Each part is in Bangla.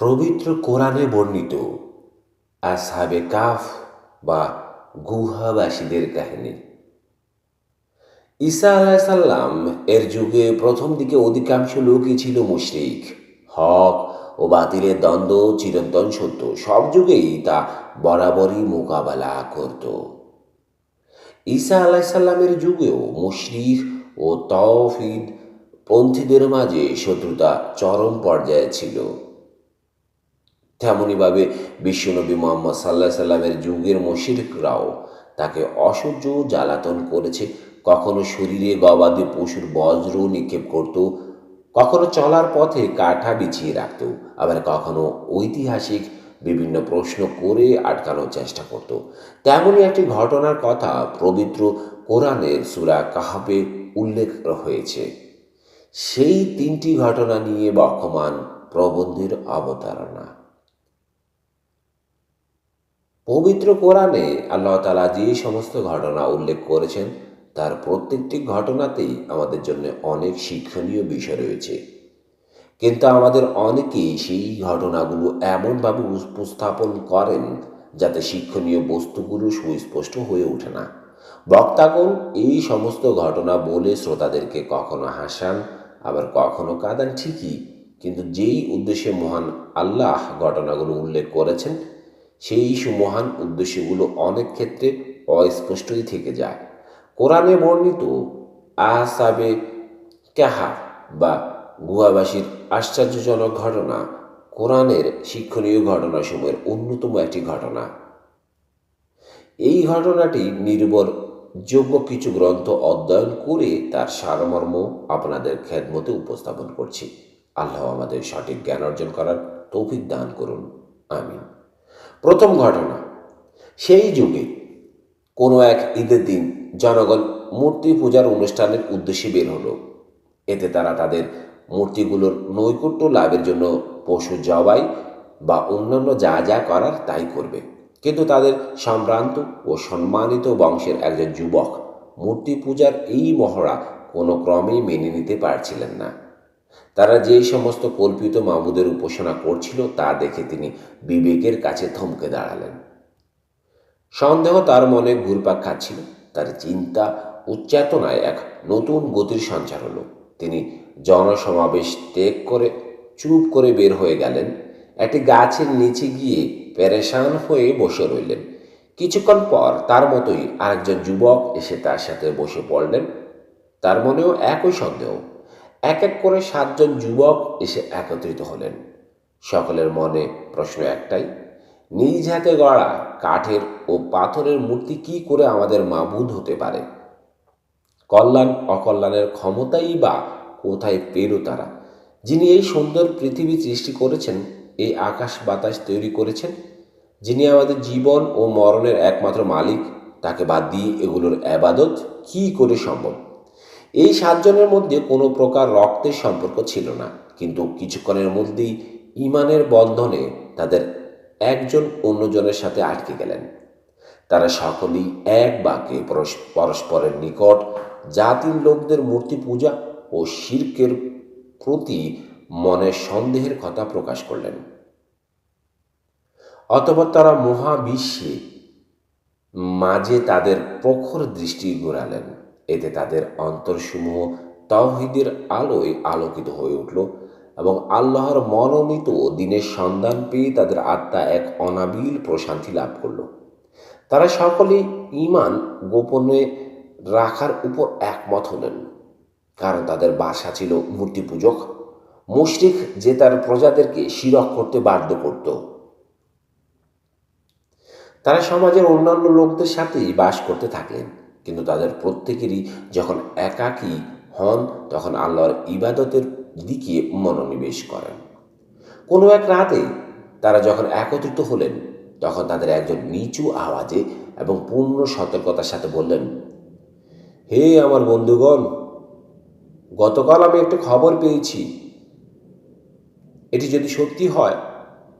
পবিত্র কোরআনে বর্ণিত, আসহাবে কাফ বা গুহাবাসীদের কাহিনী। ঈসা আলাহিসাল্লাম এর যুগে প্রথম দিকে অধিকাংশ লোকই ছিল মুশরিক। হক ও বাতিলের দ্বন্দ্ব চিরন্তন সত্য, সব যুগেই তা বরাবরই মোকাবেলা করত। ঈসা আলাহিসাল্লামের যুগেও মুশরিক ও তৌফিদ পন্থীদের মাঝে শত্রুতা চরম পর্যায়ে ছিল। তেমনইভাবে বিশ্বনবী মোহাম্মদ সাল্লাহ সাল্লামের যুগের মুশরিকরাও তাকে অসহ্য জ্বালাতন করেছে। কখনো শরীরে গবাদি পশুর বজ্র নিক্ষেপ করত, কখনো চলার পথে কাঠা বিছিয়ে রাখত, আবার কখনো ঐতিহাসিক বিভিন্ন প্রশ্ন করে আটকানোর চেষ্টা করত। তেমনই একটি ঘটনার কথা পবিত্র কোরআনের সুরা কাহাবে উল্লেখ হয়েছে সেই তিনটি ঘটনা নিয়ে বর্তমান প্রবন্ধের অবতারণা। পবিত্র কোরআনে আল্লাহ তালা যে সমস্ত ঘটনা উল্লেখ করেছেন, তার প্রত্যেকটি ঘটনাতেই আমাদের জন্য অনেক শিক্ষণীয় বিষয় রয়েছে। কিন্তু আমাদের অনেকেই সেই ঘটনাগুলো এমনভাবে উপস্থাপন করেন যাতে শিক্ষণীয় বস্তুগুলো সুস্পষ্ট হয়ে ওঠে না। বক্তাগণ এই সমস্ত ঘটনা বলে শ্রোতাদেরকে কখনো হাসান, আবার কখনো কাঁদান ঠিকই। কিন্তু যেই উদ্দেশ্যে মহান আল্লাহ ঘটনাগুলো উল্লেখ করেছেন সেই সুমহান উদ্দেশ্যগুলো অনেক ক্ষেত্রে অস্পষ্টই থেকে যায়। কোরআনে বর্ণিত, আসাবে ক্যাহা বা গুহাবাসীর আশ্চর্যজনক ঘটনা কোরআনের শিক্ষণীয় ঘটনাসমূহের অন্যতম একটি ঘটনা। এই ঘটনাটি নির্ভর যোগ্য কিছু গ্রন্থ অধ্যয়ন করে তার সারমর্ম আপনাদের খেদমতে উপস্থাপন করছি। আল্লাহ আমাদের সঠিক জ্ঞান অর্জন করার তৌফিক দান করুন। আমিন। প্রথম ঘটনা। সেই যুগে কোনো এক ঈদের দিন জনগণ মূর্তি পূজার অনুষ্ঠানের উদ্দেশ্যে বের হলো। এতে তারা তাদের মূর্তিগুলোর নৈকট্য লাভের জন্য পশু জবাই বা অন্যান্য যা যা করার তাই করবে। কিন্তু তাদের সম্ভ্রান্ত ও সম্মানিত বংশের একজন যুবক মূর্তি পূজার এই মহড়া কোনো ক্রমেই মেনে নিতে পারছিলেন না। তারা যেই সমস্ত কল্পিত মামুদের উপাসনা করছিল, তা দেখে তিনি বিবেকের কাছে থমকে দাঁড়ালেন। সন্দেহ তার মনে ঘুরপাক খাচ্ছিল। তার চিন্তা উচ্চেতনায় এক নতুন গতির সঞ্চার হলো। তিনি জনসমাবেশ ত্যাগ করে চুপ করে বের হয়ে গেলেন। একটি গাছের নিচে গিয়ে পেরেশান হয়ে বসে রইলেন। কিছুক্ষণ পর তার মতোই আরেকজন যুবক এসে তার সাথে বসে পড়লেন। তার মনেও একই সন্দেহ। এক এক করে সাতজন যুবক এসে একত্রিত হলেন। সকলের মনে প্রশ্ন একটাই, নিজ হাতে গড়া কাঠের ও পাথরের মূর্তি কি করে আমাদের মাবুদ হতে পারে? কল্যাণ, অকল্যাণের ক্ষমতাই বা কোথায় পেল তারা? যিনি এই সুন্দর পৃথিবী সৃষ্টি করেছেন, এই আকাশ বাতাস তৈরি করেছেন, যিনি আমাদের জীবন ও মরণের একমাত্র মালিক, তাকে বাদ দিয়ে এগুলোর আবাদত কি করে সম্ভব? এই সাতজনের মধ্যে কোনো প্রকার রক্তের সম্পর্ক ছিল না। কিন্তু কিছুক্ষণের মধ্যেই ইমানের বন্ধনে তাদের একজন অন্যজনের সাথে আটকে গেলেন। তারা সকলেই এক বাক্যে পরস্পরের নিকট জাতির লোকদের মূর্তি পূজা ও শির্কের প্রতি মনের সন্দেহের কথা প্রকাশ করলেন। অতপর তারা মহাবিশ্বে মাঝে তাদের প্রখর দৃষ্টি ঘোরালেন। এতে তাদের অন্তরসমূহ তাওহিদের আলোয় আলোকিত হয়ে উঠল এবং আল্লাহর মনোনীত দিনের সন্ধান পেয়ে তাদের আত্মা এক অনাবিল প্রশান্তি লাভ করল। তারা সকলে ইমান গোপনে রাখার উপর একমত হলেন, কারণ তাদের বাসা ছিল মূর্তি পূজক মুশরিক যে তার প্রজাদেরকে শিরক করতে বাধ্য করত। তারা সমাজের অন্যান্য লোকদের সাথেই বাস করতে থাকলেন। কিন্তু তাদের প্রত্যেকেরই যখন একাকী হন, তখন আল্লাহর ইবাদতের দিকে মনোনিবেশ করেন। কোনো এক রাতে তারা যখন একত্রিত হলেন, তখন তাদের একজন নিচু আওয়াজে এবং পূর্ণ সতর্কতার সাথে বললেন, হে আমার বন্ধুগণ, গতকাল আমি একটা খবর পেয়েছি। এটি যদি সত্যি হয়,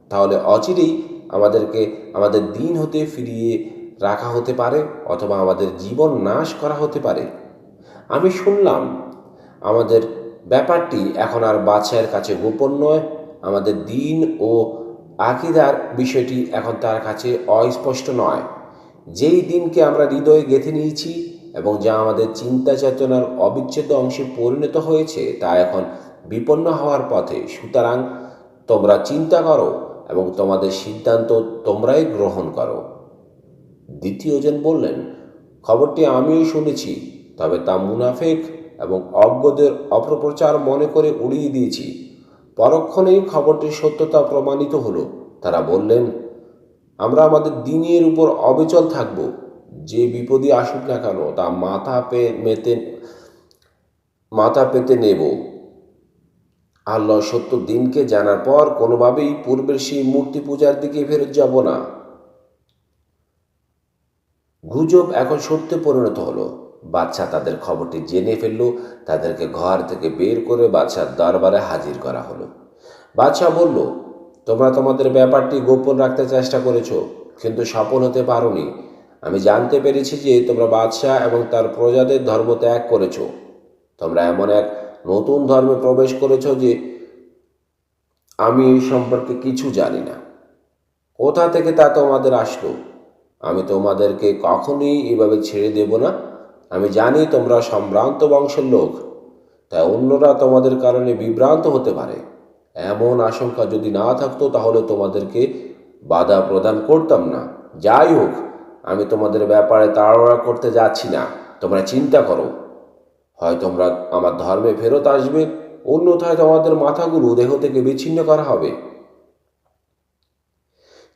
তাহলে অচিরেই আমাদেরকে, আমাদের দিন হতে ফিরিয়ে রাখা হতে পারে অথবা আমাদের জীবন নাশ করা হতে পারে। আমি শুনলাম, আমাদের ব্যাপারটি এখন আর বাদশাহের কাছে গোপন নয়। আমাদের দিন ও আকিদার বিষয়টি এখন তার কাছে অস্পষ্ট নয়। যেই দিনকে আমরা হৃদয়ে গেঁথে নিয়েছি এবং যা আমাদের চিন্তা চেতনার অবিচ্ছেদ্য অংশে পরিণত হয়েছে, তা এখন বিপন্ন হওয়ার পথে। সুতরাং তোমরা চিন্তা করো এবং তোমাদের সিদ্ধান্ত তোমরাই গ্রহণ করো। দ্বিতীয়জন বললেন, খবরটি আমিও শুনেছি, তবে তা মুনাফেক এবং অজ্ঞদের অপপ্রচার মনে করে উড়িয়ে দিয়েছি। পরক্ষণেই খবরটির সত্যতা প্রমাণিত হলো। তারা বললেন, আমরা আমাদের দিনের উপর অবিচল থাকব। যে বিপদই আসুক না কেন, তা মাথা পে, মেতে, মাথা পেতে নেব। আল্লাহ সত্য দিনকে জানার পর কোনোভাবেই পূর্বের সেই মূর্তি পূজার দিকে ফেরত যাব না। গুজব এখন সত্যে পরিণত হলো। বাদশাহ তাদের খবরটি জেনে ফেলল, তাদেরকে ঘর থেকে বের করে বাদশার দরবারে হাজির করা হলো। বাদশাহ বলল, তোমরা তোমাদের ব্যাপারটি গোপন রাখতে চেষ্টা করেছ, কিন্তু সফল হতে পারোনি। আমি জানতে পেরেছি যে তোমরা বাদশাহ এবং তার প্রজাদের ধর্ম ত্যাগ করেছ। তোমরা এমন এক নতুন ধর্মে প্রবেশ করেছ যে আমি এই সম্পর্কে কিছু জানি না। কোথা থেকে তা তোমাদের আসলো? আমি তোমাদেরকে কখনোই এভাবে ছেড়ে দেব না। আমি জানি তোমরা সম্ভ্রান্ত বংশের লোক, তাই অন্যরা তোমাদের কারণে বিভ্রান্ত হতে পারে। এমন আশঙ্কা যদি না থাকতো, তাহলে তোমাদেরকে বাধা প্রদান করতাম না। যাই হোক, আমি তোমাদের ব্যাপারে তাড়াহুড়া করতে যাচ্ছি না। তোমরা চিন্তা করো। হয় তোমরা আমার ধর্মে ফেরত আসবে, অন্যথায় তোমাদের মাথাগুলো দেহ থেকে বিচ্ছিন্ন করা হবে।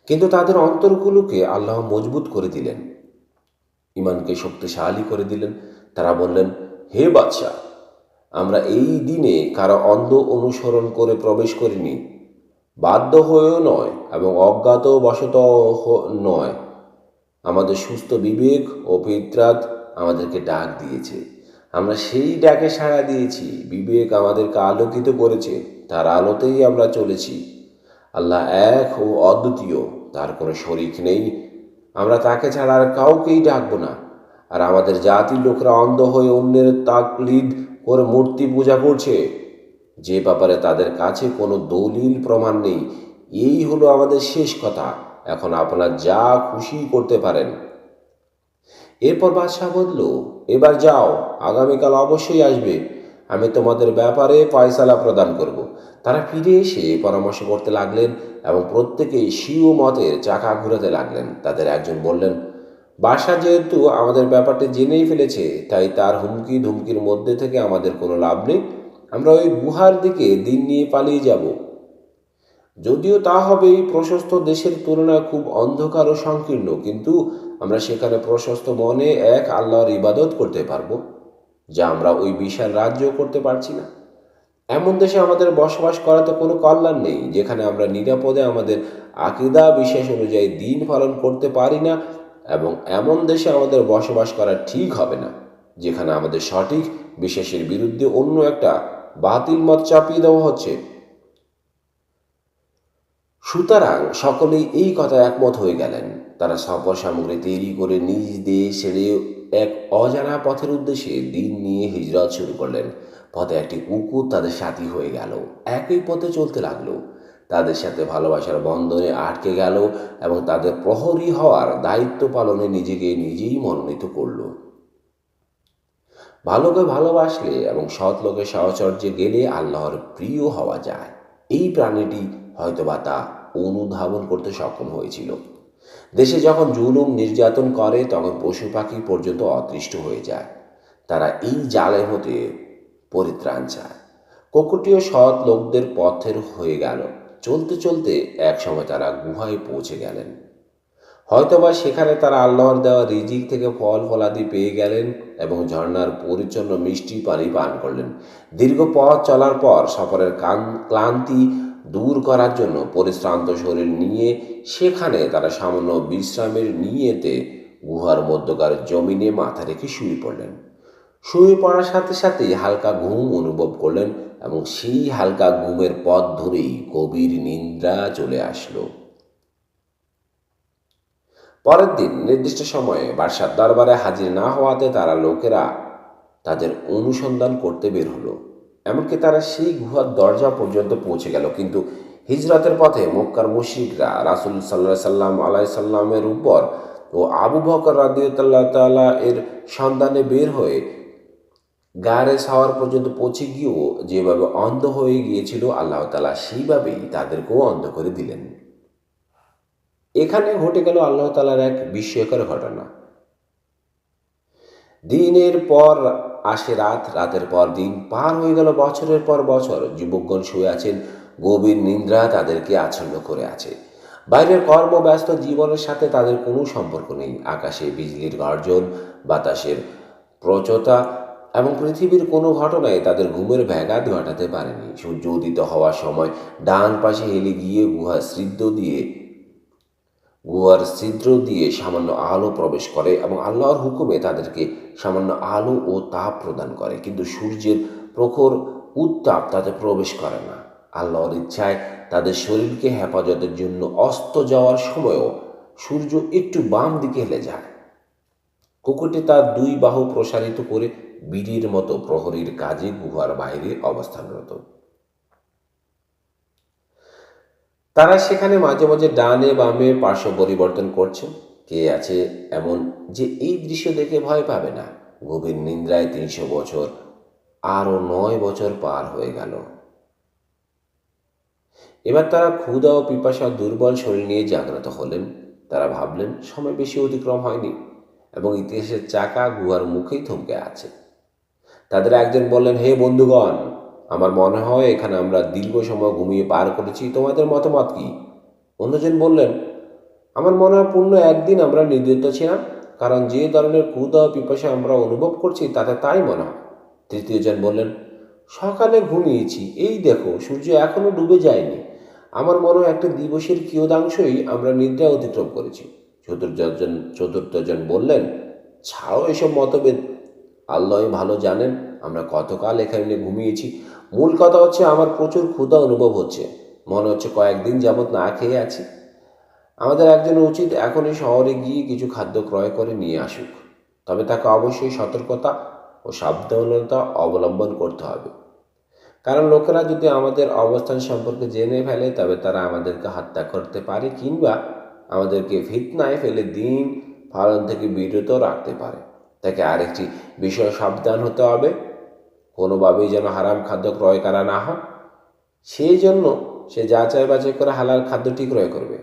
কিন্তু তাদের অন্তরগুলোকে আল্লাহ মজবুত করে দিলেন। ইমানকে শক্তিশালী করে দিলেন। তারা বললেন, হে বাদশাহ, আমরা এই দিনে কারও অন্ধ অনুসরণ করে প্রবেশ করিনি। বাধ্য হয়েও নয় এবং অজ্ঞাত বশত নয়। আমাদের সুস্থ বিবেক ও পিত্রাত আমাদেরকে ডাক দিয়েছে। আমরা সেই ডাকে সাড়া দিয়েছি। বিবেক আমাদেরকে আলোকিত করেছে। তার আলোতেই আমরা চলেছি। আল্লাহ এক ও অদ্বিতীয়। তার কোনো শরিক নেই। আমরা তাকে ছাড়া আর কাউকেই ডাকবো না। আর আমাদের জাতির লোকরা অন্ধ হয়ে অন্যের তাকলিদ করে মূর্তি পূজা করছে। যে ব্যাপারে তাদের কাছে কোনো দলিল প্রমাণ নেই। এই হলো আমাদের শেষ কথা। এখন আপনার যা খুশি করতে পারেন। এরপর বাদশাহ বলল, এবার যাও, আগামীকাল অবশ্যই আসবে। আমি তোমাদের ব্যাপারে ফয়সালা প্রদান করব। তারা ফিরে এসে পরামর্শ করতে লাগলেন এবং প্রত্যেকেই শিও মতের চাকা ঘুরাতে লাগলেন। তাদের একজন বললেন বাসা যেহেতু আমাদের ব্যাপারটি জেনেই ফেলেছে, তাই তার হুমকি ধুমকির মধ্যে থেকে আমাদের কোনো লাভ নেই। আমরা ওই গুহার দিকে দিন নিয়ে পালিয়ে যাব। যদিও তা হবে এই প্রশস্ত দেশের তুলনায় খুব অন্ধকার ও সংকীর্ণ, কিন্তু আমরা সেখানে প্রশস্ত মনে এক আল্লাহর ইবাদত করতে পারব, যা আমরা ওই বিশাল রাজ্য করতে পারছি না। এমন দেশে আমাদের বসবাস করাতে কোনো কল্যাণ নেই, যেখানে আমরা নিরাপদে আমাদের আকিদা বিশ্বাস অনুযায়ী দিন পালন করতে পারি না এবং এমন দেশে আমাদের বসবাস করা ঠিক হবে না, যেখানে আমাদের সঠিক বিশ্বাসের বিরুদ্ধে অন্য একটা বাতিল মত চাপিয়ে দেওয়া হচ্ছে। সুতরাং সকলেই এই কথা একমত হয়ে গেলেন। তারা সফর সামগ্রী তৈরি করে নিজ দেশ ছেড়ে এক অজানা পথের উদ্দেশ্যে দিন নিয়ে হিজরত শুরু করলেন। পথে একটি কুকুর তাদের সাথী হয়ে গেল। একই পথে চলতে লাগল। তাদের সাথে ভালোবাসার বন্ধনে আটকে গেল এবং তাদের প্রহরী হওয়ার দায়িত্ব পালনে নিজেকে নিজেই মনোনীত করল। ভালোকে ভালোবাসলে এবং সৎ লোকের সাহচর্যে গেলে আল্লাহর প্রিয় হওয়া যায়। এই প্রাণীটি হয়তোবা তা অনুধাবন করতে সক্ষম হয়েছিল। দেশে যখন জুলুম নির্যাতন করে, তখন পশু পাখি পর্যন্ত অতৃষ্ট হয়ে যায়। তারা এই জালে হতে পরিত্রাণ চায়। কুকুরটিও সৎ লোকদের পথের হয়ে গেল। চলতে চলতে এক সময় তারা গুহায় পৌঁছে গেলেন। হয়তোবা সেখানে তারা আল্লাহর দেওয়া রিজিক থেকে ফল ফলাদি পেয়ে গেলেন এবং ঝর্ণার পরিচ্ছন্ন মিষ্টি পানি পান করলেন। দীর্ঘ পথ চলার পর সফরের ক্লান্তি দূর করার জন্য পরিশ্রান্ত শরীর নিয়ে সেখানে তারা সামান্য বিশ্রামের নিয়েতে গুহার মধ্যকার জমিনে মাথা রেখে শুয়ে পড়লেন। শুয়ে পড়ার সাথে সাথে হালকা ঘুম অনুভব করলেন এবং সেই হালকা ঘুমের পথ ধরেই গভীর নিদ্রা চলে আসলো। পরের দিন নির্দিষ্ট সময়ে বাদশার দরবারে হাজির না হওয়াতে তারা লোকেরা তাদের অনুসন্ধান করতে বের হলো। এমনকি তারা সেই গুহার দরজা পর্যন্ত পৌঁছে গেল, কিন্তু হিজরতের পথে মক্কার মুশরিকরা রাসুল সাল্লাহ সাল্লাম আলাই সাল্লামের উপর ও আবু বকর রাদিউতাল্লাহ তালা এর সন্ধানে বের হয়ে গারে সাওয়ার পর্যন্ত পৌঁছে গিয়েও যেভাবে অন্ধ হয়ে গিয়েছিল, আল্লাহ তালা সেইভাবেই তাদেরকেও অন্ধ করে দিলেন। এখানে ঘটে গেল আল্লাহ তালার এক বিস্ময়কর ঘটনা। দিনের পর আসে রাত, রাতের পর দিন, পার হয়ে গেল বছরের পর বছর। যুবকগণ শুয়ে আছেন গভীর নিদ্রা তাদেরকে আচ্ছন্ন করে আছে। বাইরের কর্মব্যস্ত জীবনের সাথে তাদের কোনো সম্পর্ক নেই। আকাশে বিজলির গর্জন, বাতাসের প্রচতা এবং পৃথিবীর কোনো ঘটনায় তাদের ঘুমের ব্যাঘাত ঘটাতে পারেনি। সূর্য উদিত হওয়ার সময় ডান পাশে হেলে গিয়ে গুহা সিদ্ধ দিয়ে, গুহার ছিদ্র দিয়ে সামান্য আলো প্রবেশ করে এবং আল্লাহর হুকুমে তাদেরকে সামান্য আলো ও তাপ প্রদান করে। কিন্তু সূর্যের প্রখর উত্তাপ তাতে প্রবেশ করে না। আল্লাহর ইচ্ছায় তাদের শরীরকে হেফাজতের জন্য অস্ত যাওয়ার সময়ও সূর্য একটু বাম দিকে হেলে যায়। কুকুরটি তার দুই বাহু প্রসারিত করে বিড়ির মতো প্রহরীর কাজে গুহার বাইরে অবস্থানরত। তারা সেখানে মাঝে মাঝে ডানে বামে পার্শ্ব পরিবর্তন করছে। কে আছে এমন যে এই দৃশ্য দেখে ভয় পাবে না? গভীর নিন্দ্রায় তিনশো বছর, আরও নয় বছর পার হয়ে গেল। এবার তারা ক্ষুধা ও পিপাসা দুর্বল শরীর নিয়ে জাগ্রত হলেন। তারা ভাবলেন, সময় বেশি অতিক্রম হয়নি এবং ইতিহাসের চাকা গুহার মুখেই থমকে আছে। তাদের একজন বললেন, হে বন্ধুগণ, আমার মনে হয় এখানে আমরা দীর্ঘ সময় ঘুমিয়ে পার করেছি। তোমাদের মতামত কি? অন্যজন বললেন, আমার মনে হয় পূর্ণ একদিন আমরা নির্দিষ্ট ছিলাম, কারণ যে ধরনের ক্ষুধা ও পিপাসা আমরা অনুভব করছি, তাতে তাই মনে হয়। তৃতীয়জন বললেন, সকালে ঘুমিয়েছি। এই দেখো, সূর্য এখনও ডুবে যায়নি। আমার মনে হয় একটা দিবসের কিয়দাংশই আমরা নিদ্রা অতিক্রম করেছি। চতুর্থজন চতুর্থজন বললেন, ছাড়ো এসব মতভেদ। আল্লাহ ভালো জানেন, আমরা কতকাল এখানে ঘুমিয়েছি। মূল কথা হচ্ছে আমার প্রচুর ক্ষুধা অনুভব হচ্ছে। মনে হচ্ছে কয়েকদিন যাবৎ না খেয়ে আছি। আমাদের একজন উচিত এখনই শহরে গিয়ে কিছু খাদ্য ক্রয় করে নিয়ে আসুক। তবে তাকে অবশ্যই সতর্কতা ও সাবধানতা অবলম্বন করতে হবে। কারণ লোকেরা যদি আমাদের অবস্থান সম্পর্কে জেনে ফেলে, তবে তারা আমাদেরকে হত্যা করতে পারে কিংবা আমাদেরকে ফিতনায় ফেলে দিন পালন থেকে বিরত রাখতে পারে। তাকে আরেকটি বিষয় সাবধান হতে হবে, কোনোভাবেই যেন হারাম খাদ্য ক্রয় করা না হয়। সেই জন্য সে যাচাই বাছাই করে হালাল খাদ্যটি ক্রয় করবে।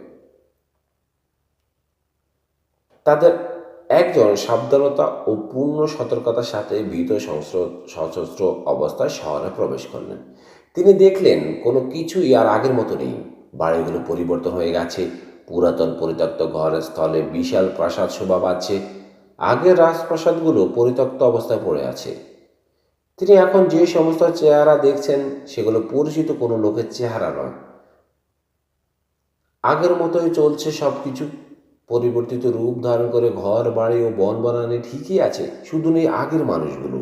তাদের একজন সাবধানতা ও পূর্ণ সতর্কতার সাথে ভীত সশস্ত্র অবস্থায় শহরে প্রবেশ করলেন। তিনি দেখলেন কোনো কিছুই আর আগের মতো নেই। বাড়িগুলো পরিবর্তন হয়ে গেছে। পুরাতন পরিত্যক্ত ঘরের স্থলে বিশাল প্রাসাদ শোভা পাচ্ছে। আগের রাজপ্রাসাদগুলো পরিত্যক্ত অবস্থায় পড়ে আছে। তিনি এখন যে সমস্ত চেহারা দেখছেন, সেগুলো পরিচিত কোনো লোকের চেহারা নয়। আগের মতোই চলছে সব কিছু পরিবর্তিত রূপ ধারণ করে ঘর, বাড়ি ও বন বানানে ঠিকই আছে, শুধু নেই আগের মানুষগুলো।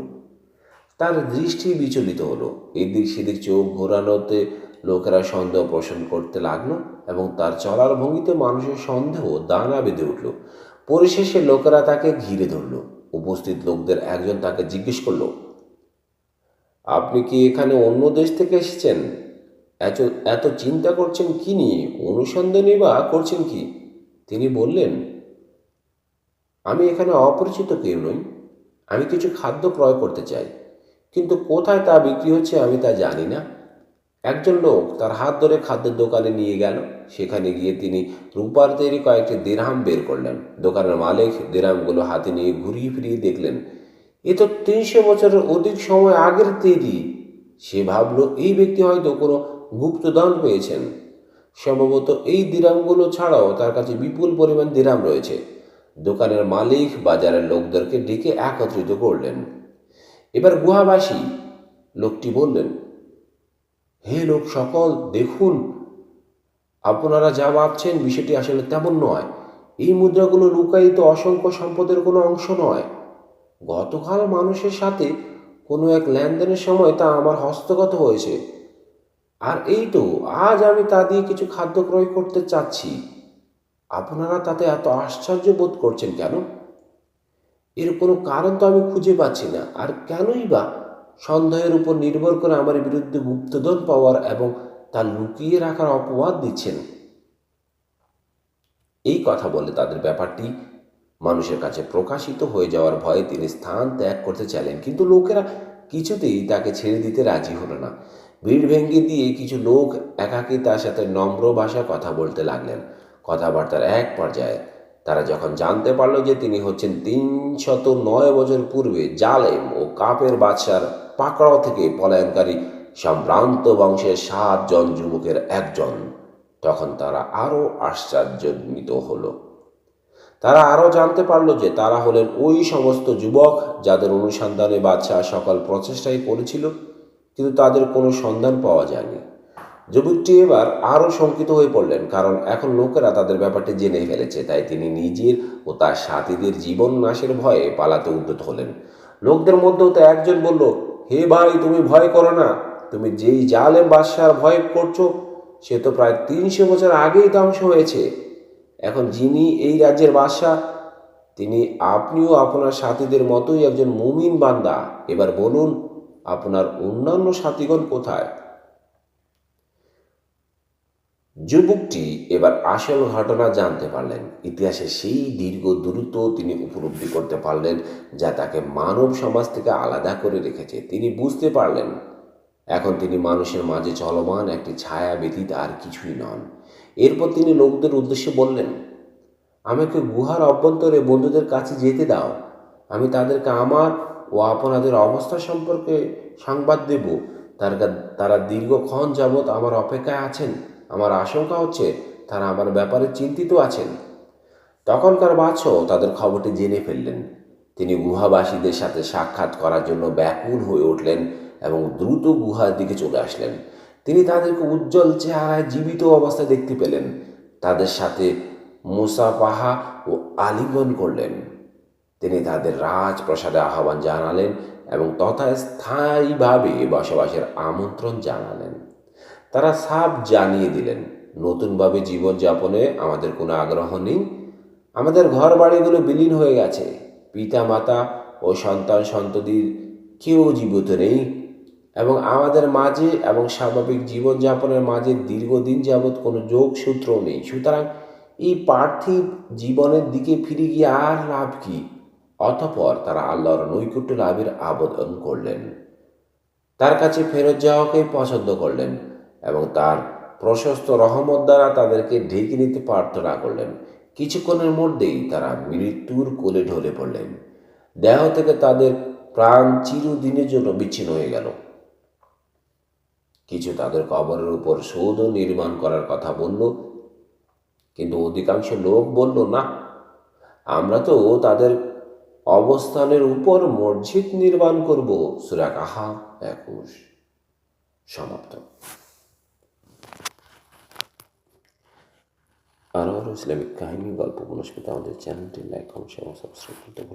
তার দৃষ্টি বিচলিত হলো। এদিক সেদিক চোখ ঘোরানোতে লোকেরা সন্দেহ পোষণ করতে লাগল এবং তার চলার ভঙ্গিতে মানুষের সন্দেহ দানা বেঁধে উঠল। পরিশেষে লোকেরা তাকে ঘিরে ধরল। উপস্থিত লোকদের একজন তাকে জিজ্ঞেস করল, আপনি কি এখানে অন্য দেশ থেকে এসেছেন? এত এত চিন্তা করছেন কি নিয়ে? অনুসন্ধানই বা করছেন কি? তিনি বললেন, আমি এখানে অপরিচিত কেউ নই। আমি কিছু খাদ্য ক্রয় করতে চাই। কিন্তু কোথায় তা বিক্রি হচ্ছে আমি তা জানি না। একজন লোক তার হাত ধরে খাদ্যের দোকানে নিয়ে গেল। সেখানে গিয়ে তিনি রূপার তৈরি কয়েকটি দেরহাম বের করলেন। দোকানের মালিক দেরহামগুলো হাতে নিয়ে ঘুরিয়ে ফিরিয়ে দেখলেন, এ তো তিনশো বছরের অধিক সময় আগের তৈরি। সে ভাবল, এই ব্যক্তি হয়তো কোনো গুপ্তদান পেয়েছেন। সম্ভবত এই দিরামগুলো ছাড়াও তার কাছে বিপুল পরিমাণ দিরাম রয়েছে। দোকানের মালিক বাজারের লোকদেরকে ডেকে একত্রিত করলেন। এবার গুহাবাসী লোকটি বললেন, হে লোক সকল, দেখুন, আপনারা যা ভাবছেন বিষয়টি আসলে তেমন নয়। এই মুদ্রাগুলো লুকায়িত অসংখ্য সম্পদের কোনো অংশ নয়। গতকাল মানুষের সাথে কোনো এক লেনদেনের সময় তা আমার হস্তগত হয়েছে। আর এই তো, আজ আমি তা দিয়ে কিছু খাদ্য ক্রয় করতে চাচ্ছি। আপনারা তাতে এত আশ্চর্য বোধ করছেন কেন? এর কোনো কারণ তো আমি খুঁজে পাচ্ছি না। আর কেনই বা? সন্দেহের উপর নির্ভর করে আমার বিরুদ্ধে গুপ্তধন পাওয়ার এবং তা লুকিয়ে রাখার অপবাদ দিচ্ছেন। এই কথা বলে তাদের ব্যাপারটি মানুষের কাছে প্রকাশিত হয়ে যাওয়ার ভয়ে তিনি স্থান ত্যাগ করতে চাইলেন। কিন্তু লোকেরা কিছুতেই তাকে ছেড়ে দিতে রাজি হলো না। ভিড় ভেঙে দিয়ে কিছু লোক একাকী তার সাথে নম্র ভাষায় কথা বলতে লাগলেন। কথাবার্তার এক পর্যায়ে তারা যখন জানতে পারল যে তিনি হচ্ছেন তিনশত নয় বছর পূর্বে জালেম ও কাপের বাদশার পাকড়াও থেকে পলায়নকারী সম্ভ্রান্ত বংশের সাতজন যুবকের একজন, তখন তারা আরও আশ্চর্যান্বিত হলো। তারা আরও জানতে পারল যে তারা হলেন ওই সমস্ত যুবক যাদের অনুসন্ধানে বাদশাহ সকল প্রচেষ্টাই করেছিল। কিন্তু তাদের কোনো সন্ধান পাওয়া যায়নি। যুবকটি এবার আরও শঙ্কিত হয়ে পড়লেন, কারণ এখন লোকেরা তাদের ব্যাপারটি জেনে ফেলেছে, তাই তিনি নিজের ও তার সাথীদের জীবন নাশের ভয়ে পালাতে উদ্যত হলেন। লোকদের মধ্যেও তো একজন বলল, হে ভাই, তুমি ভয় করো না, তুমি যেই জালে বাদশার ভয় করছ, সে তো প্রায় তিনশো বছর আগেই ধ্বংস হয়েছে। এখন যিনি এই রাজ্যের বাদশাহ, তিনি আপনিও আপনার সাথীদের মতোই একজন মুমিন বান্দা। এবার বলুন আপনার অন্যান্য সাথীগণ কোথায়? যুবকটি এবার আসল ঘটনা জানতে পারলেন। ইতিহাসে সেই দীর্ঘ দূরত্ব তিনি উপলব্ধি করতে পারলেন, যা তাকে মানব সমাজ থেকে আলাদা করে রেখেছে। তিনি বুঝতে পারলেন, এখন তিনি মানুষের মাঝে চলমান একটি ছায়া ব্যতীত আর কিছুই নন। এরপর তিনি লোকদের উদ্দেশ্যে বললেন, আমাকে গুহার অভ্যন্তরে বন্ধুদের কাছে যেতে দাও। আমি তাদেরকে আমার ও আপনাদের অবস্থা সম্পর্কে সংবাদ দেব। তার তারা দীর্ঘক্ষণ যাবৎ আমার অপেক্ষায় আছেন। আমার আশঙ্কা হচ্ছে তারা আমার ব্যাপারে চিন্তিত আছেন। তখনকার বাদশাহ তাদের খবরটি জেনে ফেললেন। তিনি গুহাবাসীদের সাথে সাক্ষাৎ করার জন্য ব্যাকুল হয়ে উঠলেন এবং দ্রুত গুহার দিকে চলে আসলেন। তিনি তাদেরকে উজ্জ্বল চেহারায় জীবিত অবস্থায় দেখতে পেলেন। তাদের সাথে মুসাফাহা ও আলিঙ্গন করলেন। তিনি তাদের রাজপ্রসাদে আহ্বান জানালেন এবং তথা স্থায়ীভাবে বসবাসের আমন্ত্রণ জানালেন। তারা সাপ জানিয়ে দিলেন, নতুনভাবে জীবনযাপনে আমাদের কোনো আগ্রহ নেই। আমাদের ঘর বাড়িগুলো বিলীন হয়ে গেছে। পিতা মাতা ও সন্তান সন্ততির কেউ জীবিত নেই এবং আমাদের মাঝে এবং স্বাভাবিক জীবনযাপনের মাঝে দীর্ঘদিন যাবৎ কোনো যোগসূত্র নেই। সুতরাং এই পার্থিব জীবনের দিকে ফিরে গিয়ে আর লাভ কি? অতপর তারা আল্লাহর নৈকুট্য লাভের আবেদন করলেন। তার কাছে ফেরত যাওয়াকেই পছন্দ করলেন এবং তার প্রশস্ত রহমত দ্বারা তাদেরকে ঢেকে নিতে প্রার্থনা করলেন। কিছুক্ষণের মধ্যেই তারা মৃত্যুর কোলে ঢলে পড়লেন। দেহ থেকে তাদের প্রাণ চিরদিনের জন্য বিচ্ছিন্ন হয়ে গেল। কিছু তাদের কবরের উপর সৌধ নির্মাণ করার কথা বলল, কিন্তু অধিকাংশ লোক বলল, না, আমরা তো তাদের অবস্থানের উপর মসজিদ নির্মাণ করব। সুরা কাহা একুশ। সমাপ্ত। আরও আরও ইসলামিক কাহিনী, গল্প পুনস্কৃত আমাদের চ্যানেলটি লাইক কমেন্ট এবং সাবস্ক্রাইব করতে।